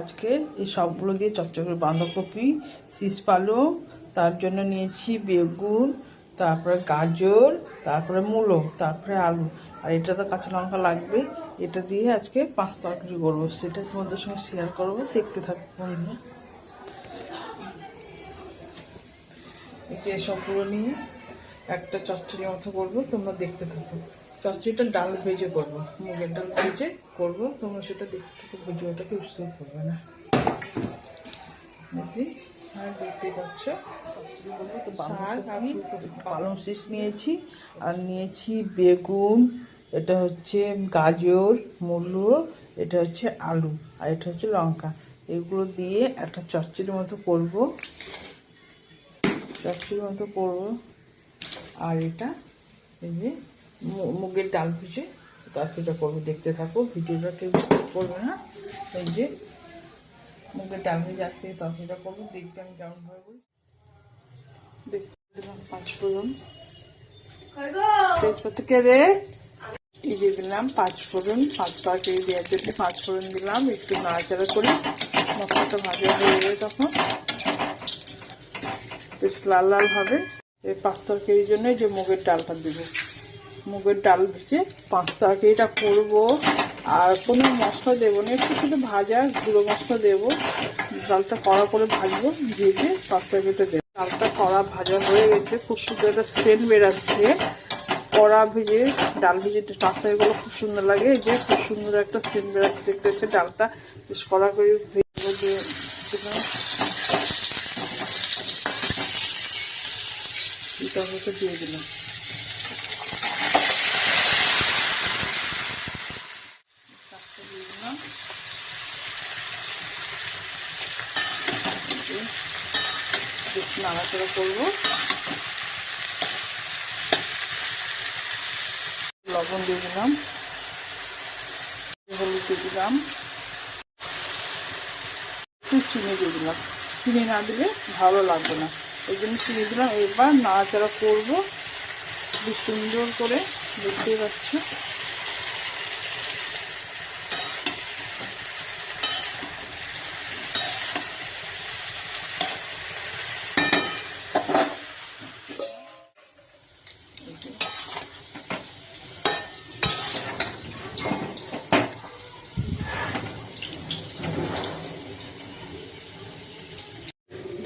আজকে এই সবগুলো দিয়ে চচ্চড়ি বাঁধাকপি, শীষ পালং, তার জন্য নিয়েছি বেগুন, তারপরে গাজর, তারপরে মূলো, তারপরে আলু। আর এটা তো কাঁচা লঙ্কা লাগবে, এটা দিয়ে আজকে পাঁচ তরকারি করব। সেটা তোমাদের সঙ্গে শেয়ার করব, দেখতে থাকব এই যে সবগুলো নিয়ে একটা চচ্চড়ি মতো করব, তোমরা দেখতে থাকো। চচ্চড়িটা ডাল ভেজে করব। মুগের ডাল ভেজে করব। তোমরা সেটা দেখতে ভিডিওটাকে স্কিপ করবে না। দেখতে পাচ্ছ? শাক আমি পালং শীষ নিয়েছি, আর নিয়েছি বেগুন, এটা হচ্ছে গাজর, মূলো, এটা হচ্ছে আলু, আর এটা হচ্ছে লঙ্কা। এগুলো দিয়ে একটা চচ্চড়ির মতো করব। চচ্চড়ির মতো করব। আর এটা এই যে মুগের ডাল ভেজে তরকারিটা করব, দেখতে থাকো, ভিডিওটা কেউ করবে না। এই যে, মুগের ডাল ভেজে আজকে তরকারিটা করব, দেখবে আমি কেমন ভাবে করি। দেখতে দিলাম পাঁচ ফোড়ন। তেজপাতা কে রে? এই দিলাম পাঁচ ফোড়ন পাঁচ তরকারি দেওয়ার জন্য পাঁচ ফোড়ন দিলাম, একটু নাড়াচাড়া করে মশলাটা ভাজা হয়ে যাবে তখন। বেশ লাল লাল হবে। এই পাঁচ তরকারির জন্য যে মুগের ডালটা দেবো। মুগের ডাল ভেজে পাঁচ তরকারিটা করব। আর কোনো মশলা দেবো না, একটু শুধু ভাজা, গুঁড়ো মশলা দেবো। ডালটা কড়া করে ভাজবো, ভেজে পাঁচ তরকারিটা দেবো। ডালটা কড়া ভাজা হয়ে গেছে, খুব সুন্দর একটা সেন্ট বেরাচ্ছে। কড়া ভেজে, ডাল ভেজে তরকারিগুলো খুব সুন্দর লাগে। যে খুব সুন্দর একটা সেন্ট বেরাচ্ছে, দেখতে হচ্ছে ডালটা বেশ কড়া করে ভেজে দিয়ে। এই দিয়ে দিলাম শাকটা দিয়ে দিলাম এই যে, বেশ নাড়াচাড়া করব। লবণ দিয়ে দিলাম। হলুদ দিয়ে দিলাম। একটু চিনি দিয়ে দিলাম। চিনি না দিলে ভালো লাগবে না। ওই জন্য চিনি দিলাম। এবার নাড়াচাড়া করব। বেশ সুন্দর করে দেখতেই পাচ্ছ।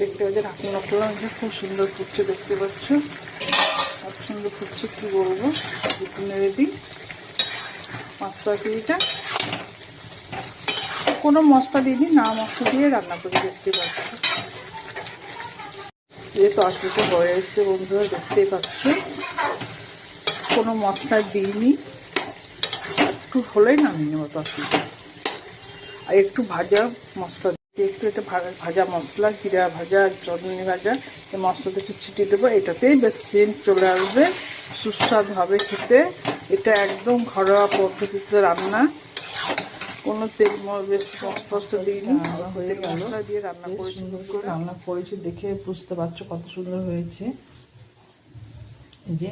দেখতে পাচ্ছি রাখি মশলা যে খুব সুন্দর ফুটছে, দেখতে পাচ্ছ এত সুন্দর ফুটছে, কি বলব? একটু নেড়ে দিই। পাঁচ তরকারিটা কোনো মশলা দিইনি, না মশলা দিয়ে রান্না করে, দেখতে পাচ্ছ যে তরকারিটা হয়ে এসছে, বন্ধুরা, দেখতেই পাচ্ছ কোনো মশলা দিইনি। একটু হলেই নামিয়ে নেব তরকারিটা আর একটু ভাজা মশলা দিয়ে একটু এটা ভা- ভাজা মশলা জিরা ভাজা চটনি ভাজা এই মশলাটা একটু ছিটিয়ে দেবো। এটাতেই বেশ সেন্ট চলে আসবে সুস্বাদু হবে খেতে। এটা একদম ঘরোয়া পদ্ধতিতে রান্না। কোনো তেল বেশি মশলা দিইনি। তেল মশলা দিয়ে রান্না করেছি। রান্না করেছি দেখে বুঝতে পারছ কত সুন্দর হয়েছে। যে।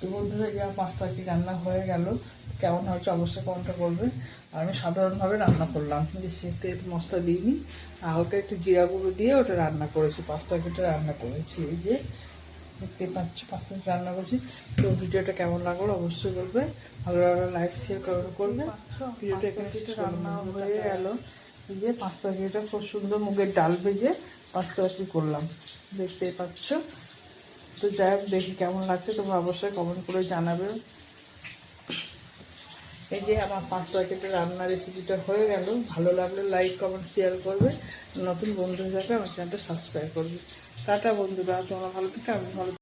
তো বন্ধুরা যে পাঁচ তারিখে রান্না হয়ে গেল। কেমন হয়েছে অবশ্যই কমেন্টটা করবে আর আমি সাধারণভাবে রান্না করলাম। বেশি তেল মশলা দিইনি। আর হালকা একটু জিরা গুঁড়ো দিয়ে ওটা রান্না করেছি। পাঁচ তারিখটা রান্না করেছি। এই যে দেখতে পাচ্ছ পাঁচ তারিখ রান্না করছি। তো ভিডিওটা কেমন লাগল অবশ্যই বলবে। ভালো লাগলে লাইক শেয়ার কমেন্ট করবে। ভিডিওটা এখানে রান্না হয়ে গেল। এই যে পাঁচ তারিখটা খুব সুন্দর মুগের ডাল ভেজে পাঁচ তারিখ করলাম। দেখতেই পাচ্ছ। তো যাই হোক দেখি কেমন লাগছে। তোমরা অবশ্যই কমেন্ট করে জানাবে। এই যে আমার পাঁচ প্যাকেটের রান্নার রেসিপিটা হয়ে গেল। ভালো লাগলে লাইক কমেন্ট শেয়ার করবে। নতুন বন্ধু হিসাবে আমার চ্যানেলটা সাবস্ক্রাইব করবে। টাটা বন্ধুরা, তোমরা ভালো থেকে, আমি ভালো